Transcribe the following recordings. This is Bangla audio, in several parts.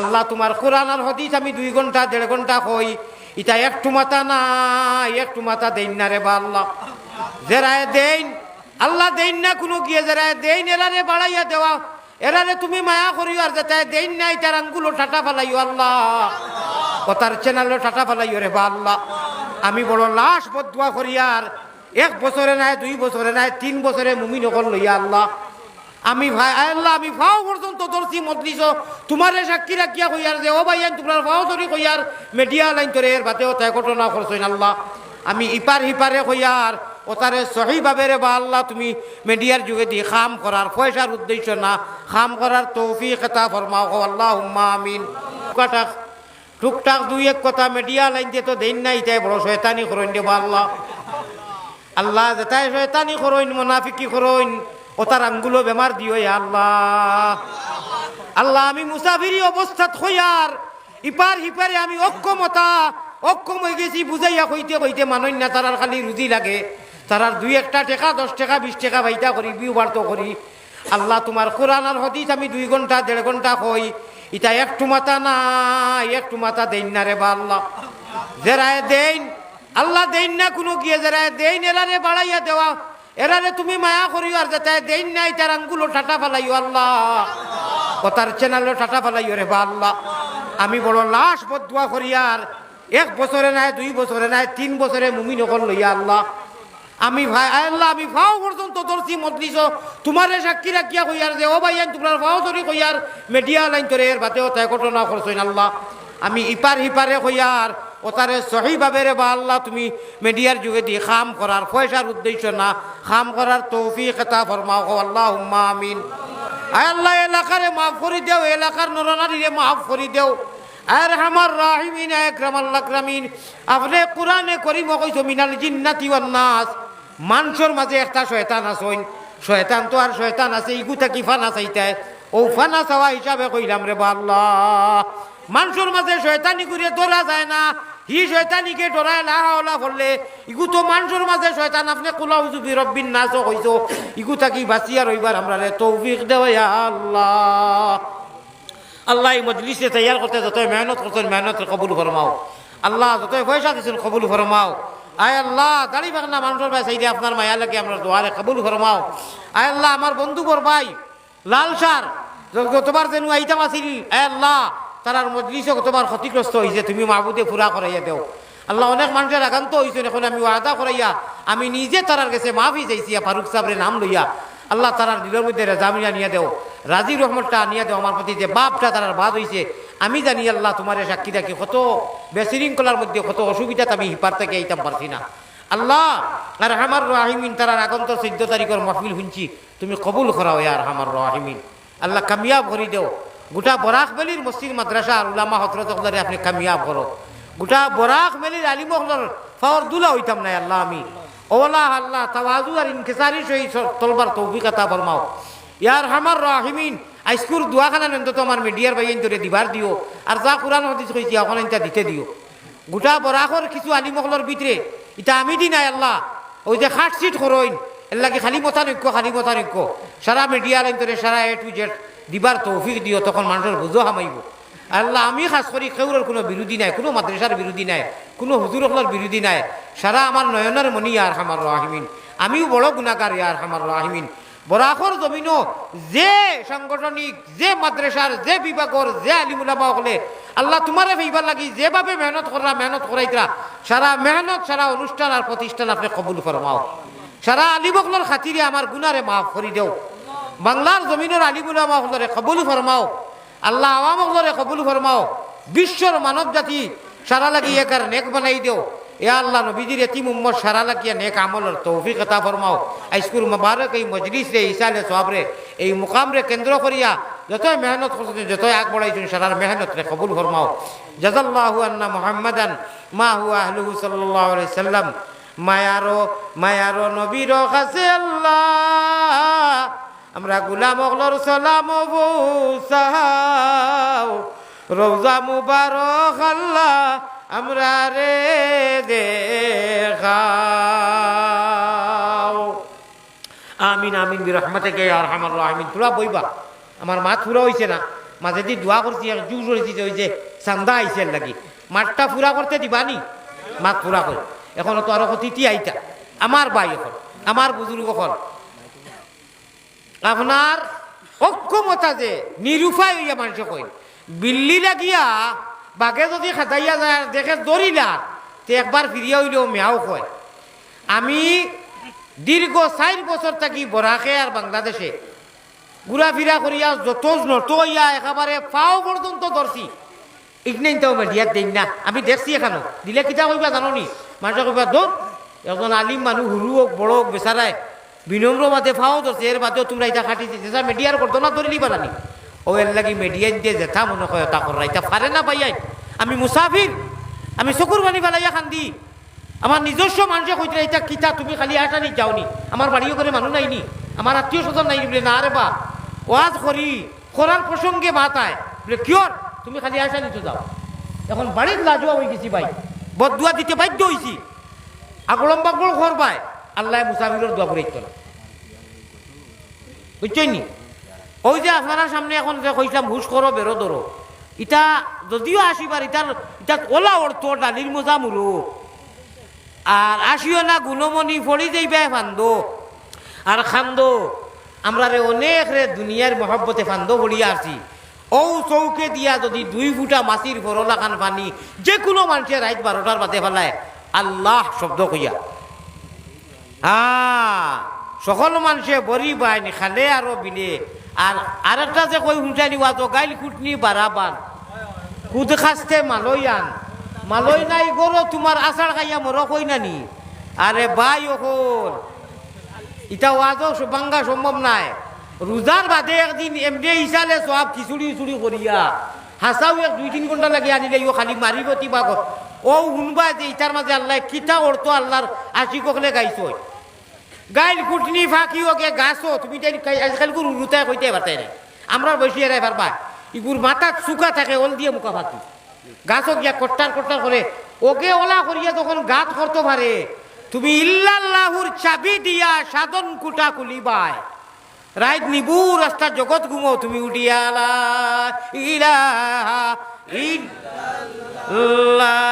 আল্লাহ তোমার কোরআন আর হদিস আমি দুই ঘণ্টা, দেড় ঘণ্টা কই। ইটা একটু মাথা না একটু মাথা দেন না রে বা আল্লাহ। জেরায় দেন আল্লাহ দেন না কোনো গিয়ে জেরায় দেন এরারে বাড়াইয়া দেওয়া। এরারে তুমি মায়া করিও আর যেতে দেন না ইটার আঙ্গুলো টাটা ফেলাইও আল্লাহ। কথার চ্যানেলও টাটা ফেলাইও রে বা আল্লাহ। আমি বড় লাশ বদুয়া করি আর এক বছরে নাই, দুই বছরে নাই, তিন বছরে মুমি নকল লইয়া আল্লাহ। আমি ভাই, আল্লাহ, আমি ফাও ধরছি মজলিস তোমারে সাক্ষী রাখিয়া কইয়ার যে ও ভাইয়ান তোমার ফাও ধরি কইয়ার মিডিয়া লাইন তোরে এর বাতেও তাই ঘটনা করছেন আল্লাহ। আমি ইপার হিপারে কইয়ার ও তারে সহিভাবে রে বা আল্লাহ তুমি মিডিয়ার যুগে দিয়ে খাম করার পয়সার উদ্দেশ্য না, খাম করার তৌফিক এটা ফরমাও আল্লাহ আমিন। কাটা টুকটাক দুই এক কথা মিডিয়া লাইন দিয়ে তো দেন নাই, তাই বড় শয়তানি করেন দে বা আল্লাহ। আল্লাহ যেটাই শয়তানি করইন মুনাফিকি করইন ও তার আঙ্গুলো বেমার দিও আল্লাহ। আল্লাহ, আমি মুসাফিরি অবস্থাত হইয়ার, ইপার হিপারে আমি অক্ষমতা, অক্ষম হয়ে গেছি, বুঝাইয়া কইতে কইতে মানই না তারার খালি রুজি লাগে। তারার দুই একটা টাকা, দশ টাকা, বিশ টাকা ভাইটা করি বিউ বার্ত করি। আল্লাহ, তোমার কোরআন আর হদিস আমি দুই ঘণ্টা, দেড় ঘণ্টা কই। ইটা একটু মাথা না একটু মাথা দেন না রে বা আল্লাহ। জেরায় দেন আল্লাহ দেন না কোনো গিয়ে জেরায় দেন এরারে বাড়াইয়া দেওয়া। এরারে তুমি মায়া করিও আর যাতে দেন নাই, তার আঙ্গুলো টাটা ফেলাইও আল্লাহ। কথার চ্যানেলও টাটা ফেলাইও রে বা আল্লাহ। আমি বড় লাশ বদুয়া করি আর এক বছরে নাই, দুই বছরে নাই, তিন বছরে মুমি নকল লইয়া আল্লাহ। আমি ভাই আল্লাহ, আমি ফাও পর্যন্ত ধরছি মজলিস তোমারে সাক্ষী রাখিয়া কইয়ার যে, ও ভাইয়ান তোমার ফাও ধরি কইয়ার মিডিয়া লাইন তোরে এর বাতেও তাই ঘটনা করছেন আল্লাহ। আমি ইপার হিপারে কইয়ার ও তারে সহিভাবে রে বা আল্লাহ, তুমি মিডিয়ার যুগে দিয়ে খাম করার পয়সার উদ্দেশ্য না। খাম করার তৌফিক এটা ফরমাও আল্লাহ আমিন। আয় আল্লাহ, এলাকারে মাফ করি দেও, এলাকার নরনারীরে মাফ করি দেও। আর আমার রাহিমিন, একরাম আল্লাহ ক্রামিন আপনি কোরআনে করিম কইছো মিনাল জিন্নাতি ওয়ান নাস। মানুষের মাঝে একটা শয়তান আসইন শয়তান তো আর শয়তান আছে, ইগু থাকি ফানা চাইতে ও ফানা চাওয়া হিসাবে কইলাম রে বা আল্লাহ। মানুষের মাঝে শয়তানি করে ধরা যায় না। হি শয়তানিকে ডরায় লাহা ওলা করলে, ইগু তো মানুষের মাঝে শয়তান আপনি কুলা হুজুবি রব্বিন নাচও কইছো, ইগু থাকি বাঁচিয়া রইবার আমরা রে তৌফিক দেওয়া আল্লাহ। আল্লাহ এই মজলিসে তৈয়ার করতে যতই মেহনত করছেন, মেহনত কবুল ফরমাও। আল্লাহ যতই পয়সা দিচ্ছেন কবুল ফরমাও। আয় আল্লাহ, দাড়ি বাগনা মানুষের ভাই সাইডে আপনার মায়া লাগে আপনার দোয়ারে কবুল ফরমাও। আয় আল্লাহ, আমার বন্ধুবর ভাই লাল সার গতবার যেন আইতাম আসিল আয় আল্লাহ তারার মজলিসে গতবার ক্ষতিগ্রস্ত হয়েছে তুমি মাহবুদে ফুরা করাইয়া দেও। আল্লাহ অনেক মানুষের আগান্ত হয়েছে এখন আমি ওয়াদা করাইয়া আমি নিজে তারার কাছে মাফি চাইছি ফারুক সাহেবের নাম লইয়া আল্লাহ তারার দিলের মধ্যে জামিয়া নিয়ে দেও। রাজি রহমতটা নিয়ে দেও আমার প্রতি যে বাপটা তারার বাদ হয়েছে আমি জানি আল্লাহ তোমার সাক্ষী রাখি কত বেশৃঙ্খলার মধ্যে কত অসুবিধা আমি হিপার থেকে এইতাম পারছি না। আল্লাহ আর আমার রাহিমিন তারার আগন্ত চোদ্দ তারিখের মহফিল শুনছি, তুমি কবুল করাও ইয়ার আমার রাহিমিন আল্লাহ কামিয়াব করি দেও। গোটা বরাক বেলির মসজিদ মাদ্রাসা আর উলামা হজরত আপনি কামিয়াব করো গোটা বরাক বেলির আলিম হকলার দুলা হইতাম না আল্লাহ আমি। ওলা আল্লাহ তাওয়াজু আর ইনকিসারি সহি তলবার তৌফিকতা ফরমাও ইয়ার হামার রাহিমিন আইসকুর দোয়াখানা অন্তত আমার মিডিয়ার ভাই তোরে দিবার দিও আর যা কোরআন হদিস কইছি এখন এটা দিতে দিও। গোটা বরাকর কিছু আলিমকলর ভিতরে এটা আমি দি নাই আল্লাহ। ওই যে খাট সিট করইন এর লাগে খালি মতা নৈক্য, খালি মতা নৈক্য। সারা মিডিয়ার অন্তরে সারা এ টু জেড। দিবার তৌফিক দিও, তখন মানুষের বুঝো হামাইব। আল্লাহ, আমি খাস করি কেউরের কোনো বিরোধী নাই, কোনো মাদ্রাসার বিরোধী নাই, কোনো হুজুরকলার বিরোধী নাই। সারা আমার নয়নের মনি আর হামার রাহিমিন। আমিও বড় গুণাকার ইয়ার হামার রাহিমিন। বরাকর জমিনও যে সাংগঠনিক, যে মাদ্রাসার, যে বিভাগর যে আলিমুলামা হলে আল্লাহ তোমারে ভাইবার লাগি, যেভাবে মেহনত করা মেহনত করাইতরা সারা মেহনত, সারা অনুষ্ঠান আর প্রতিষ্ঠান আপনি কবুল ফরমাও। সারা আলিমকলর খাতিরে আমার গুনারে মাফ করি দেও। বাংলার জমিনের আলিমুলামা হলরে কবুল ফরমাও। আল্লাহ আওয়ামকলরে কবুল ফরমাও। বিশ্বর মানব জাতি সারা লাগি একার নেক বানাই দেও। এ আল্লাহ নবীজির এতিম উম্মত সারা লাগিয়া নেক আমলের তৌফিক আতা ফরমাও। আইসকুর মুবারক, এই মজলিস রে ইসালে সবরে এই মুকাম রে কেন্দ্র করিয়া যতই মেহনত করছেন, যতই আগ বড়াইছেন, সারার মেহনত রে কবুল ফরমাও। জাজাল্লাহু আন্না মুহাম্মাদান মা হুয়া আহলুহু সাল্লাল্লাহু আলাইহি সাল্লাম। মায়ারো মায়ারো নবীর কাছে আল্লাহ। আমরা গুলাম অগলর সালাম বৌসাও রোজা মুবারক আল্লাহ আমরা রে দেখাও। আমিন আমিন বি রহমতে কে আর আমার আমিন তুরা বইবা। আমার মা থুরা হইছে না। মাঝে দি দোয়া করছি আর জোর যে ওই চান্দা আইসে লাগি। মাঠটা পুরা করতে দিবানি মাঠ পুরা করে। এখন তো আরও তিথি আইতা। আমার ভাই এখন, আমার বুজুর্গ এখন। আপনার অক্ষমতা যে নিরুপায় হইয়া মানুষ কই বিল্লি লাগিয়া বাঘে যদি খাতাইয়া যায় দেখে দৌড়িলা তে একবার ফিরিয়া হইলেও মেয়াও কয়। আমি দীর্ঘ চার বছর থাকি বরাকে আর বাংলাদেশে। ঘুরাফিরা করিয়া যত নত হইয়া একেবারে পাও পর্যন্ত ধরছি। ইগনাইন তাও মেডিয়াত দিন না, আমি দেখছি এখানো। দিলে কিতা কইবা জানো নি মানুষ কইবা, দোর, এজন আলিম মানুষ হুরু হোক বড় হোক বেচারায় বিনম্র বাদে ফাও ধরছে এর বাদেও তোমরা এটা খাটি যেটা মিডিয়ার করতো না ধরে নিবা জানি। ও এর লাগি মিডিয়ান দিয়ে জেঠা মনে কয় তা করা এটা পারে না পাইয়াই আমি মুসাফির আমি চকুর বানি পেলাইয়া খান্দি। আমার নিজস্ব মানুষে কইতে এটা কিতা, তুমি খালি আটা নি যাওনি আমার বাড়িও করে মানুষ নাইনি আমার আত্মীয় স্বজন নাই বলে, না রে বা। ওয়াজ করি করার প্রসঙ্গে মাতায় বলে কিয়র তুমি খালি আশা নিতে যাও। এখন বাড়ির লাজুয়া হয়ে গেছি ভাই। বদুয়া দিতে বাধ্য হয়েছি আগলম বাগল করবাই আল্লাহ মুসাফিরের দোয়া করে না। বুঝছেন নি? ওই যে আপনারা সামনে এখন যে কইলাম হুশ করো, বেরো ধরো ইটা যদিও আসিবার, ইটার ইটা ওলা অর্থ ডালির মোজা মুরু। আর আসিও না, গুণমণি ফড়ি যাইবে ফান্দো। আর খান্দো, আমরা রে অনেক রে দুনিয়ার মহব্বতে ফান্দো ভরিয়া আসি। ও চৌকে দিয়া যদি দুই ফুটা মাছির ভরলা খান পানি যে কোনো মানুষের রাইত বারোটার বাদে ফেলায়। আল্লাহ শব্দ কইয়া। সকল মানুষে বরি বাইনি খালে আরও বিলে আর আরেকটা যে কই হুঁচানি ওয়াজো গাইল কুটনি বারাবান কুদ খাস্তে আন মালই নাই গরো তোমার আষাঢ় খাইয়া মর কই নানি। আরে ভাই ওখন ইটা ওয়াজও বাঙ্গা সম্ভব নাই। রোজার বাদে একদিন এমনি ইসালে সব খিচুড়ি উচুড়ি করিয়া হাসাও এক দুই তিন ঘণ্টা লাগে আনিলে, ইও খালি মারিব তিবা ও শুনবা যে ইটার মাঝে আল্লাহ কিতা অর্থ আল্লাহর আশিকলে গাইছ গাইল কুটনি ফাঁকি ওকে গাছো, তুমি আজকাল গুরু রুতায় কইতে পারতাই নাই আমরা বসে এরাই পারবা ইগুর মাথাত চুকা থাকে, ওল দিয়ে মুখা ফাঁকি। গাছও গিয়া কট্টার কট্টার করে, ওকে ওলা করিয়া তখন গাত করতে পারে তুমি ইল্লাল্লাহুর চাবি দিয়া সাধন কুটা কুলিবায় রাইত নিবু রাস্তা জগৎ ঘুমো, তুমি উঠিয়া লা ইলাহা ইল্লাল্লাহ।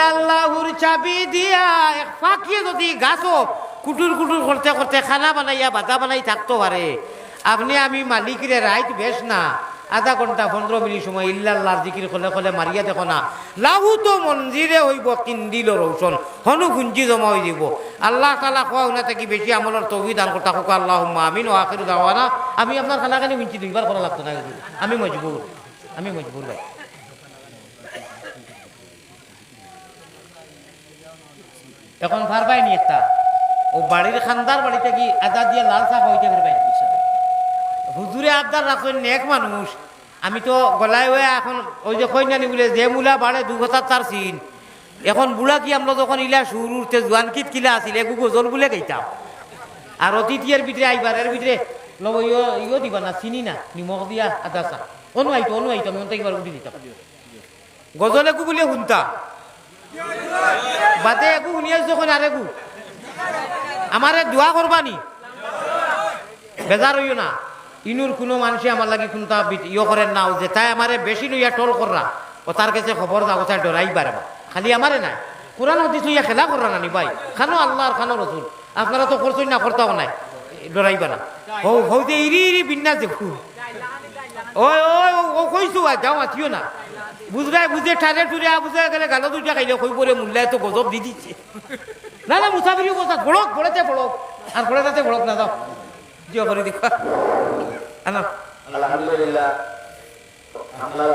ইল্লাল্লাহুর চাবি দিয়া এক ফাঁকিয়ে যদি গাছও কুটুর কুটুর করতে করতে খানা বানাইয়া বাজা বানাই থাকতে পারে। আপনি আমি মালিকরে রাইত বেশ না। আধা ঘণ্টা পনেরো মিনিট সময় ইল্লাল্লাহর জিকির খলে খলে মারিয়া দেখো না। লাহু তো মন্দিরে হইব কিন্দিল রৌশন হনু গুঞ্জি জমা হয়ে দিব আল্লাহ তালা খোয়া উনা থাকি বেশি আমলের তৌহি দান করতে হোক আল্লাহ আমিন ও আখির দাওয়ানা। আমি আপনার খানাখানি মিঞ্চি দুইবার করা লাগতো না। আমি মজবুর আমি মজবুর ভাই। এখন ফার পাইনি একটা। ও বাড়ির খান্দার বাড়িতে কি আদা দিয়ে লাল চা হইতে পারবে হুজুরে আবদার রাখেন নেক মানুষ। আমি তো গলায় হয়ে এখন ওই যে কইনানি বলে, যে মূলা বাড়ে দু কথা তার চিন এখন বুড়া কি আমরা যখন ইলা সুর উঠতে জোয়ান কিত কিলা আছিল, এগু গজল বলে গাইতাম। আর অতিথিয়ের ভিতরে আইবার, এর ভিতরে লব ইয় ইয় দিবা না, চিনি না, নিমখ দিয়া আদা চা অনু আইতো অনু আইতো, আমি অন্তে একবার উঠি দিতাম। গজল একু বলে শুনতাম। বাদে একু শুনিয়া যখন আর একু? আমারে দোয়া করবানি বেজার হইও না। ইনুর কোনো মানুষে আমার লাগে কোনটা ইয়ে করেন না, যে তাই আমারে বেশি লইয়া টল কররা ও তার কাছে খবর দাও তাই ডরাই পারে খালি আমারে না কোরআন হদিস লইয়া খেলা কররা নানি ভাই। খানো আল্লাহ আর খানো রসুল আপনারা তো করছই না করতাও নাই। ডরাইবা না হৌ হৌতে ইরি ইরি বিন্যাস দেখু। ওই ওই ও কইছো যাও আছিও না। বুঝলাই, বুঝে ঠারে টুরে বুঝে গেলে গালো দুইটা খাইলে কই পরে মূল্যায় তো গজব দি দিচ্ছে না না মুসাফিরি কথা বড়ক বড়েতে বড়ক আর বড়ে তাতে না দাও জিও করে দেখো আনা আলহামদুলিল্লাহ আপনারা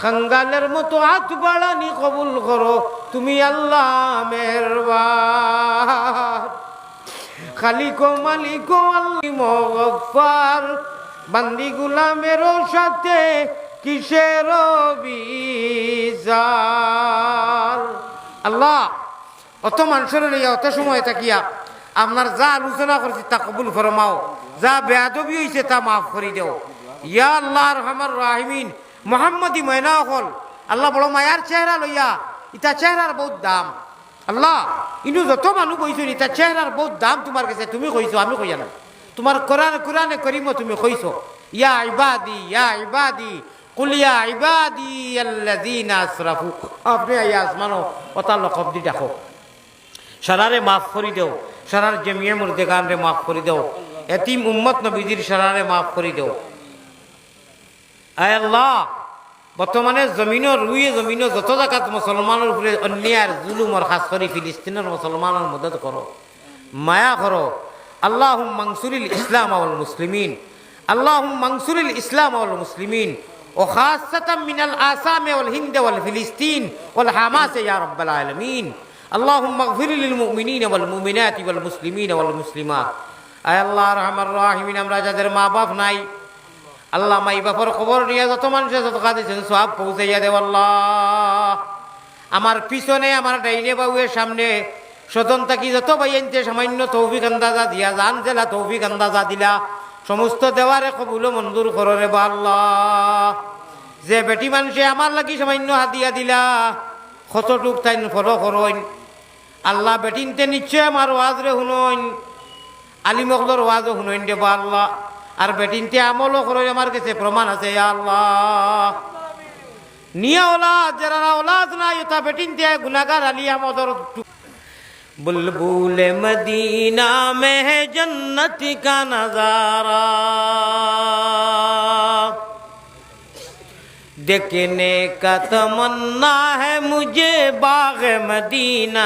খঙ্গালের মতো হাত বাড়ানি কবুল করো। তুমি আল্লাহ মেহরবান। খালিকো, মালিকো আল্লি বান্দি গুলামের সাথে কিসের আল্লাহ, অত মানুষের লইয়া অত সময় থাকিয়া আপনার যা আলোচনা করছি তা কবুল ফরমাও। যা বেয়াদবি হয়েছে তা মাফ করে দেও ইয়া আল্লাহ রহমান রাহিমিন মোহাম্মদী ময়না হল আল্লাহ বড় মায়ার চেহারা লইয়া ইটা চেহারার বহুত দাম আল্লাহ ইনু যত মানুষ কইছো ইটা চেহারার বহুত দাম তোমার কাছে তুমি কইছো আমি কইয়া না তোমার কোরআন কোরআনে করিম তুমি কইছো ইয়া ইবাদি ইয়া ইবাদি কুল ইয়া ইবাদি আল্লাযিনা আসরাফু আপনি আইয়া আসমানো ওতার লকব দি দেখো সারারে মাফ করে দেও সারার জমিয়ে মুর্দেগানরে মাফ করে দেও এতিম উম্মত নবীজির সারারে মাফ করে দেও আয় আল্লাহ বর্তমানে জমিনও রুইয়ে জমিনও যত জায়গাত মুসলমানের উপরে অন্যায় জুলুমর খাস করে ফিলিস্তিনের মুসলমানের মদত করো মায়া করো আল্লাহ মাংসুরিল ইসলাম আল মুসলিমিন আল্লাহ মাংসুরিল ইসলাম আল মুসলিমিন وخاصة من الآثام والهند والفلسطين والحماس يا رب العالمين اللهم اغفر للمؤمنين والمؤمنات والمسلمين والمسلمات আয় আল্লাহ রহমান রাহিমিন আমরা যাদের মা বাপ নাই আল্লাহ মাই বাপর খবর নিয়ে যত মানুষের যত কাঁদিয়েছেন, সব পৌঁছাইয়া দেব আমার পিছনে, আমার ডাইনে বাবুয়ের সামনে সদন থাকি যত বাইনতে সামান্য তৌফিক আন্দাজা দিয়া জান জেলা তৌফিক আন্দাজা দিলা। সমস্ত দেওয়ারে কবুল মঞ্জুর কররে বা আল্লাহ। যে বেটি মানুষে আমার লাগি সামান্য হাতিয়া দিলা, কতটুক তাই ফলো করইন। আল্লাহ বেটিনতে নিশ্চয় আমার ওয়াজরে শুনইন আলিমকলর ওয়াজও শুনইন দেব আল্লাহ। আর বেটিনতে আমলও করই আমার কাছে প্রমাণ আছে ইয়া আল্লাহ নিয়া ওলাদ যারা ওলাদ নাই তা বেটিনতে গুনাগার আলী আমদর बुलबुल मदीना में है जन्नत का नजारा देखने का तमन्ना है मुझे बाग मदीना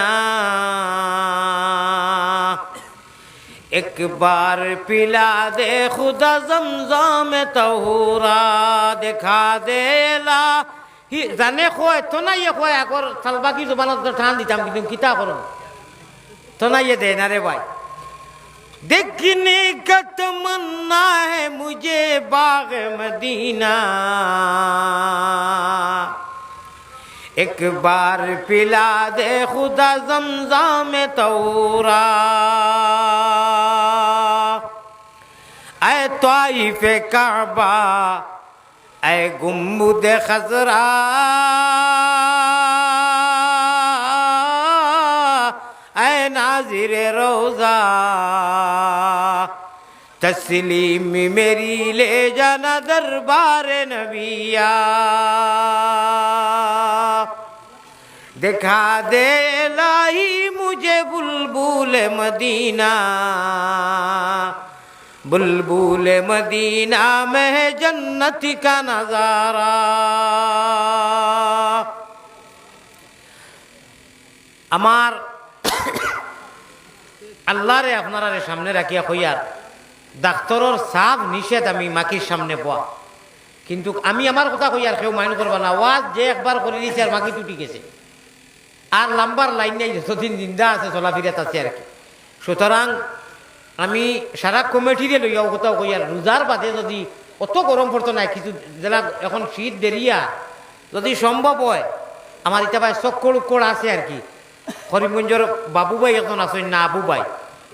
ایک بار پلا دے خدا زم جام طورا دیکھا دے لا۔ زنے خواہ تو جانے تھونا کھو اگر سال باقی جام کم کتاب رو۔ تو کتا کرو تو نا یہ دینا رے بھائی۔ دیکھنے کت منا ہے مجھے باغ مدینہ۔ ایک بار پلا دے خدا جم جا میں تو তয়ফে কাবা এ গুম্বুদে খাজরা এ নাজিরে রোজা تسلیم میری لے جانا دربار نبیا دکھا دے لائی مجھے بلبل مدینہ बुलबुल मदीना में है जन्नत का नजारा আমার আল্লাহরে আপনারে সামনে রাখিয়া কইয়ার ডাক্তরর সাপ নিষেধ আমি মাকির সামনে পাওয়া কিন্তু আমি আমার কথা কইয়ার কেউ মাইন করবা না ওয়াজ যে একবার করে দিয়েছে আর মাকি টুটি গেছে আর লাম্বার লাইন নেই যতদিন জিন্দা আছে চলাফিরাত আছে আর কি সুতরাং আমি সারা কমিটিরে লইয়াও কোথাও কইয়ার রোজার বাদে যদি অত গরম পড়তো না, কিছু জেলা এখন শীত দেরিয়া, যদি সম্ভব হয়, আমার এটা ভাই চক্কর উক্কর আছে আর কি। করিমগঞ্জের বাবু ভাই এখন আছেন, না আবু ভাই।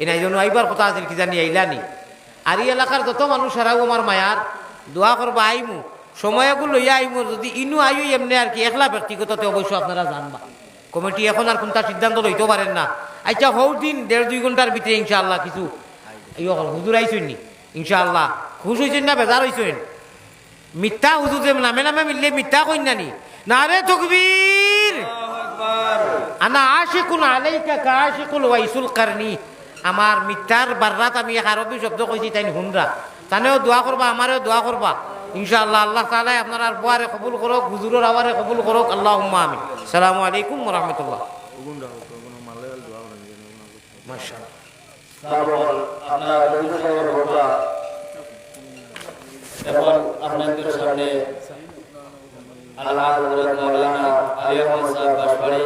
এনাই জন্য আইবার কথা আছিল, কি জানি আইলানি। আর এই এলাকার যত মানুষ, সারাও আমার মায়ার। দোয়া করবা, আইমু। সময়গুলো লইয়া আইমু, যদি ইনু আইও এমনি আর কি, একলা ব্যক্তিগততে অবশ্য আপনারা জানবা। কমিটি এখন আর কোনটা সিদ্ধান্ত লইতে পারেন না। আচ্ছা হৌ দিন, দেড় দুই ঘণ্টার ভিতরে ইনশাআল্লাহ কিছু এই হুজুর আইসেন নি? ইনশাআল্লাহ। খুশ হয়েছেন না বেজার হয়েছেন মিথ্যা হুজুর যে নামে নামে মিললে মিথ্যা কইন নানি না রে তকবীর! আনা আশিকুন আলাইকা কা আশিকুল ওয়াইসুল কারনি। আমার মিথ্যার বাররাত আমি আরবি শব্দ কইছি তাই হুনরা। তানেও দোয়া করবা আমারও দোয়া করবা। ইনশাআল্লাহ আল্লাহ তাআলা আপনার বুয়ারে কবুল করুক হুজুরের আবারে কবুল করুক। আল্লাহুম্মা আমিন। আসসালামু আলাইকুম রাহমাতুল্লাহ। মাশাআল্লাহ। এখন আপনাদের সামনে আল্লাহ মৌলানা আলী রহমান সাহেব বাসবাড়ি।